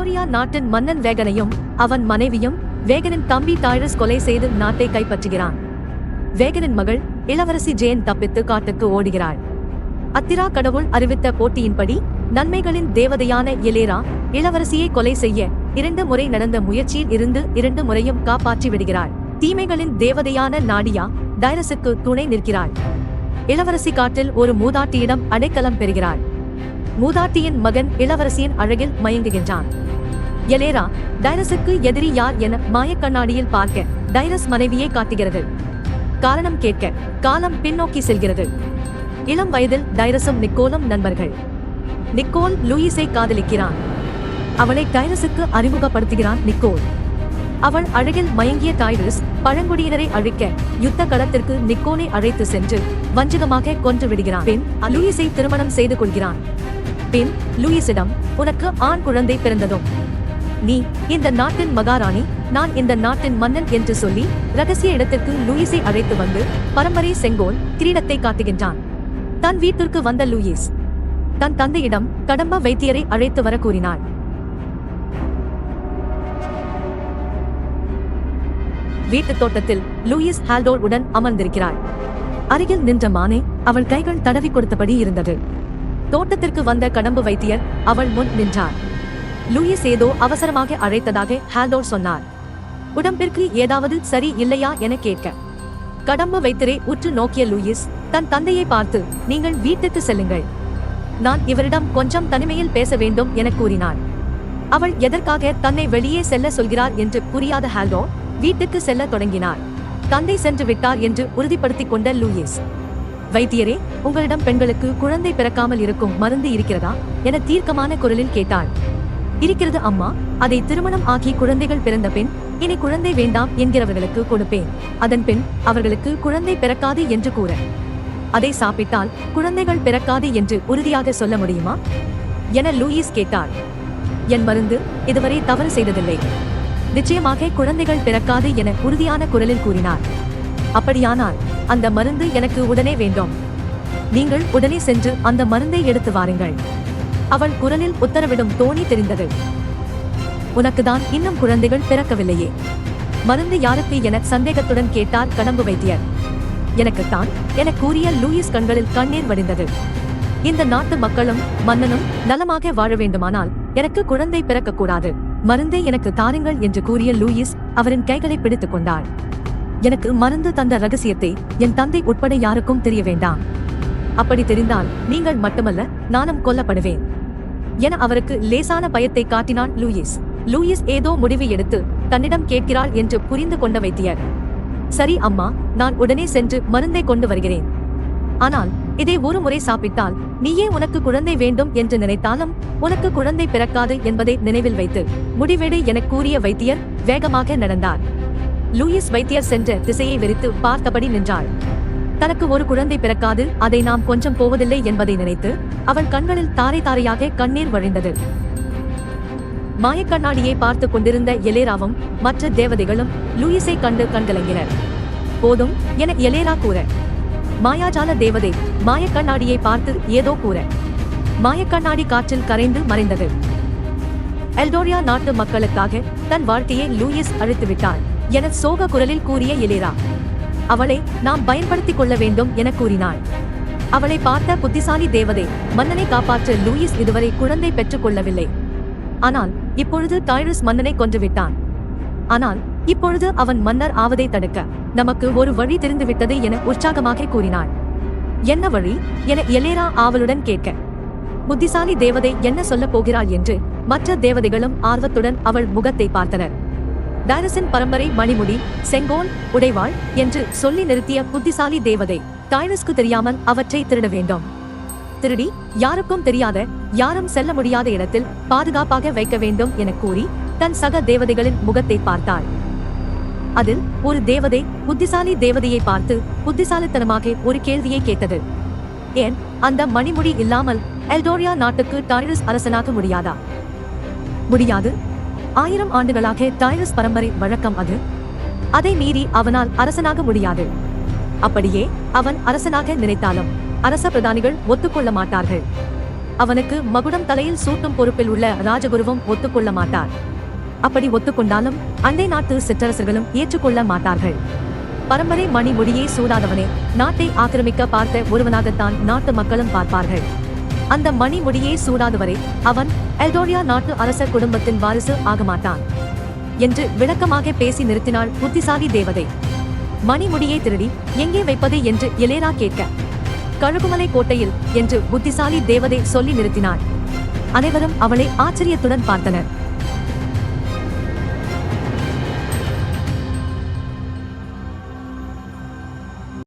எல்டோரியா நாட்டின் மன்னன் வேகனையும் அவன் மனைவியும் வேகனின் தம்பி டைரஸ் கொலை செய்து நாட்டை கைப்பற்றுகிறான். வேகனின் மகள் இளவரசி ஜேன் தப்பித்து காட்டுக்கு ஓடுகிறாள். அத்திரா கடவுள் அறிவித்த போட்டியின்படி நன்மைகளின் தேவதையான எலேரா இளவரசியை கொலை செய்ய இரண்டு முறை நடந்த முயற்சியில் இருந்து இரண்டு முறையும் காப்பாற்றி விடுகிறாள். தீமைகளின் தேவதையான நாடியா டைரஸுக்கு துணை நிற்கிறாள். இளவரசி காட்டில் ஒரு மூதாட்டியிடம் அடைக்கலம் பெறுகிறாள். மூதாட்டியின் மகன் இளவரசியின் அழகில் மயங்குகின்றான். எலேரா டைரஸுக்கு எதிரி யார் என மாயக்கண்ணாடியில் பார்க்க டைரஸ் மனைவியை காட்டுகிறது. காரணம் கேட்க காலம் பின்னோக்கி செல்கிறது. இளம் வயதில் டைரஸும் நிக்கோலும் நண்பர்கள். நிக்கோல் லூயிஸை காதலிக்கிறான். அவளை டைரஸுக்கு அறிமுகப்படுத்துகிறான் நிக்கோல். அவள் அழகில் மயங்கிய டைரஸ் பழங்குடியினரை அழிக்க யுத்த களத்திற்கு நிக்கோலை அழைத்து சென்று வஞ்சகமாக கொன்று விடுகிறான். பின் லூயிஸை திருமணம் செய்து கொள்கிறான். பின் லூயிஸிடம் உனக்கு ஆண் குழந்தை பிறந்ததும் நீ இந்த நாட்டின் மகாராணி நான் இந்த நாட்டின் மன்னன் என்று சொல்லி ரகசிய இடத்திற்கு லூயிஸை அழைத்து வந்து பரம்பரை செங்கோல் கிரீடத்தை காட்டுகின்றான். தன் வீட்டிற்கு வந்த லூயிஸ் தன் தந்தையிடம் கடம்ப வைத்தியரை அழைத்து வர கூறினாள் வீட்டுத் தோட்டத்தில் லூயிஸ் ஹால்டோர் உடன் அமர்ந்திருக்கிறாள். அருகில் நின்ற மானே அவள் கைகள் தடவி கொடுத்தபடி இருந்தது. தோட்டத்திற்கு வந்த கடம்பு வைத்தியர் அவள் முன் நின்றார். லூயிஸ் ஏதோ அவசரமாக அழைத்ததாக ஹால்டோர் சொன்னார். உடம்பிற்கு ஏதாவது சரி இல்லையா என கேட்க. கடம்பு வைத்தியரை உற்று நோக்கிய லூயிஸ் தன் தந்தையை பார்த்து நீங்கள் வீட்டுக்கு செல்லுங்கள். நான் இவரிடம் கொஞ்சம் தனிமையில் பேச வேண்டும் என கூறினாள் அவள் எதற்காக தன்னை வெளியே செல்ல சொல்கிறார் என்று புரியாத ஹால்டோ வீட்டுக்கு செல்ல தொடங்கினார். தந்தை சென்று விட்டார் என்று உறுதிப்படுத்திக் கொண்ட லூயிஸ். வைத்தியரே உங்களிடம் பெண்களுக்கு குழந்தை பிறக்காமல் இருக்கும் மருந்து இருக்கிறதா? என தீர்க்கமான குரலில் கேட்டாள் இருக்கிறது அம்மா. அதை திருமணம் ஆக்கி குழந்தைகள் பிறந்த பின் இனி குழந்தை வேண்டாம் என்கிறவர்களுக்கு கொடுப்பேன். அதன் பின் அவர்களுக்கு குழந்தை பிறக்காது என்று கூற. அதை சாப்பிட்டால் குழந்தைகள் பிறக்காது என்று உறுதியாக சொல்ல முடியுமா? என லூயிஸ் கேட்டார். என் மருந்து இதுவரை தவறு செய்ததில்லை. நிச்சயமாக குழந்தைகள் பிறக்காது என உறுதியான குரலில் கூறினார். அப்படியானால் அந்த மருந்து எனக்கு உடனே வேண்டும். நீங்கள் உடனே சென்று அந்த மருந்தை எடுத்து வாருங்கள். அவள் குரலில் உத்தரவிடும் தோணி தெரிந்தது. உனக்குதான் இன்னும் குழந்தைகள் பிறக்கவில்லையே. மருந்து யாருக்கு என சந்தேகத்துடன் கேட்டார் கடம்பு வைத்தியர். எனக்குத்தான் என கூறிய லூயிஸ் கண்களில் கண்ணீர் வடிந்தது. இந்த நாட்டு மக்களும் மன்னனும் நலமாக வாழ வேண்டுமானால் எனக்கு குழந்தை பிறக்கக்கூடாது. மருந்தை எனக்கு தாருங்கள் என்று கூறிய லூயிஸ் அவரின் கைகளை பிடித்துக் கொண்டாள். எனக்கு மருந்து தந்த ரகசியத்தை என் தந்தை உட்பட யாருக்கும் தெரிய வேண்டாம். அப்படி தெரிந்தால் நீங்கள் மட்டுமல்ல நானும் கொல்லப்படுவேன். என அவருக்கு லேசான பயத்தை காட்டினான் லூயிஸ். லூயிஸ் ஏதோ முடிவு எடுத்து தன்னிடம் கேட்கிறாள் என்று புரிந்து கொண்ட வைத்தியர் சரி அம்மா நான் உடனே சென்று மருந்தை கொண்டு வருகிறேன். ஆனால் இதை ஒரு முறை சாப்பிட்டால் நீயே உனக்கு குழந்தை வேண்டும் என்று நினைத்தாலும் உனக்கு குழந்தை பிறக்காது என்பதை நினைவில் வைத்து முடிவெடு என கூறிய வைத்தியர் வேகமாக நடந்தார். லூயிஸ் வைத்தியர் சென்ற திசையை வெறித்து பார்த்தபடி நின்றாள். தனக்கு ஒரு குழந்தை பிறக்காது அதை நாம் கொஞ்சம் போவதில்லை என்பதை நினைத்து அவள் கண்களில் தாரை தாரையாக கண்ணீர் வழிந்தது. மாயக்கண்ணாடியை பார்த்து கொண்டிருந்த எலேராவும் மற்ற தேவதைகளும் லூயிஸை கண்டு கண்கலங்கினர். போதும் என எலேரா கூற. மாயாஜால தேவதை மாயக்கண்ணாடியை பார்த்து ஏதோ கூற. மாயக்கண்ணாடி காற்றில் கரைந்து மறைந்தது. எல்டோரியா நாட்டு மக்களுக்காக தன் வாழ்க்கையை லூயிஸ் அழித்துவிட்டார் என சோக குரலில் கூறிய எலேரா. அவளை நாம் பயன்படுத்திக் கொள்ள வேண்டும் என கூறினாள். அவளை பார்த்த புத்திசாலி தேவதை மன்னனை காப்பாற்ற லூயிஸ் இதுவரை குழந்தை பெற்றுக் கொள்ளவில்லை. ஆனால் இப்பொழுது டைரஸ் மன்னனை கொன்றுவிட்டான். ஆனால் இப்பொழுது அவன் மன்னர் ஆவதை தடுக்க நமக்கு ஒரு வழி தெரிந்துவிட்டது என உற்சாகமாக கூறினாள். என்ன வழி? என எலேரா ஆவலுடன் கேட்க. புத்திசாலி தேவதை என்ன சொல்லப் போகிறாள் என்று மற்ற தேவதைகளும் ஆர்வத்துடன் அவள் முகத்தை பார்த்தனர். டைரஸின் பரம்பரை மணிமுடி செங்கோல் உடைவாள் என்று சொல்லி நிறுத்திய புத்திசாலி தேவதை டைனஸ்க்கு தெரியாமல் அவற்றை திருட வேண்டும். திருடி யாருக்கும் தெரியாத யாரும் செல்ல முடியாத இடத்தில் பாதுகாப்பாக வைக்க வேண்டும் என கூறி தன் சக தேவதைகளின் முகத்தை பார்த்தாள். அதில் ஒரு தேவதை புத்திசாலி தேவதையை பார்த்து புத்திசாலித்தனமாக ஒரு கேள்வியை கேட்டது. ஏன் அந்த மணிமுடி இல்லாமல் எல்டோரியா நாட்டுக்கு டைரஸ் அரசனாக முடியாதா? முடியாது. ஆயிரம் ஆண்டுகளாக டைரஸ் பரம்பரை வழக்கம் அது. அதை மீறி அவனால் அரசனாக முடியாது. அப்படியே அவன் அரசனாக நினைத்தாலும் அரச பிரதானிகள் ஒத்துக்கொள்ள மாட்டார்கள். அவனுக்கு மகுடம் தலையில் சூட்டும் பொறுப்பில் உள்ள ராஜகுருவும் ஒத்துக்கொள்ள மாட்டார். அப்படி ஒத்துக்கொண்டாலும் அண்டை நாட்டு சிற்றரசர்களும் ஏற்றுக்கொள்ள மாட்டார்கள். பரம்பரை மணி மொழியே சூடாதவனே நாட்டை ஆக்கிரமிக்க பார்த்த ஒருவனாகத்தான் நாட்டு மக்களும் பார்ப்பார்கள். அந்த மணி முடியே சூடாதவரை அவன் எல்டோரியா நாட்டு அரசர் குடும்பத்தின் வாரிசு ஆக மாட்டான் என்று விளக்கமாக பேசி நிறுத்தினாள் புத்திசாலி தேவதை. மணிமுடியை திருடி எங்கே வைப்பது என்று இளையரா கேட்க கழுகுமலை கோட்டையில் என்று புத்திசாலி தேவதை சொல்லி நிறுத்தினாள். அனைவரும் அவளை ஆச்சரியத்துடன் பார்த்தனர்.